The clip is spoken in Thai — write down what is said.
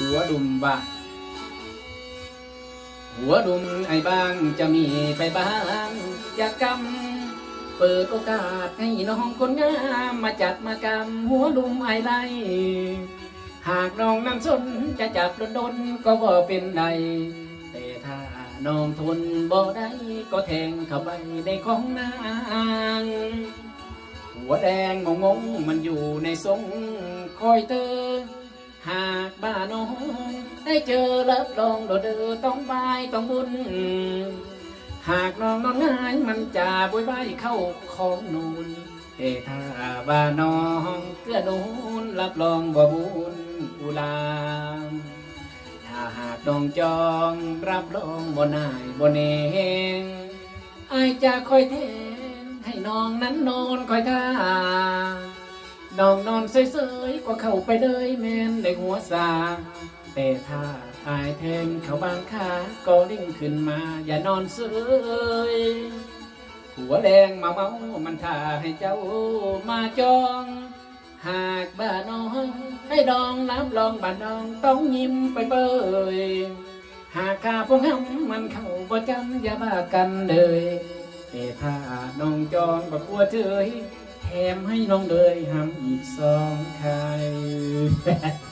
หัวดุมบ่าหัวดุมไอ้บ้างจะมีไปบ้างอยากกำเปิดโอกาสให้น้องคนงามมาจัดมากำหัวดุมไอ้ไรหากน้องนั้นสนจะจับดนก็บ่เป็นใดแต่ถ้าน้องทนบ่ได้ก็แทงเข้าไปในของนาง หัวแดงงงงมันอยู่ในทรงคอยเตอ หากบ้าน้องได้เจอรับรองโดดเดอต้องบายต้องบุญ หากน้องนอนง่ายมันจะบวยใบเข้าของนูนแต่ถ้าบ้าน้องเกื้อนูนรับรองบ่บุญอุลาถ้าหากน้องจองรับรองบ่นายบ่เนงอายจะคอยแทนให้น้องนั้นนอนคอยท่า น้องนอนเฉยๆก็เข้าไปเลยแมนในหัวสา แต่ถ้าอายแทงเขาบางขาก็ดิ่งขึ้นมา อย่านอนเฉยหัวแดงมาเมา มันท่าให้เจ้ามาจอง หากบ้าน้องให้ดองน้ำลองบ้านน้องต้องยิ้มไปเบยหากข้าพวกห้ำมันเข้าบ่จำอย่าบ้ากันเลยแต่ถ้าน้องจองบักลัวเฉย ถมให้น้องเลยหำอีกสองคาย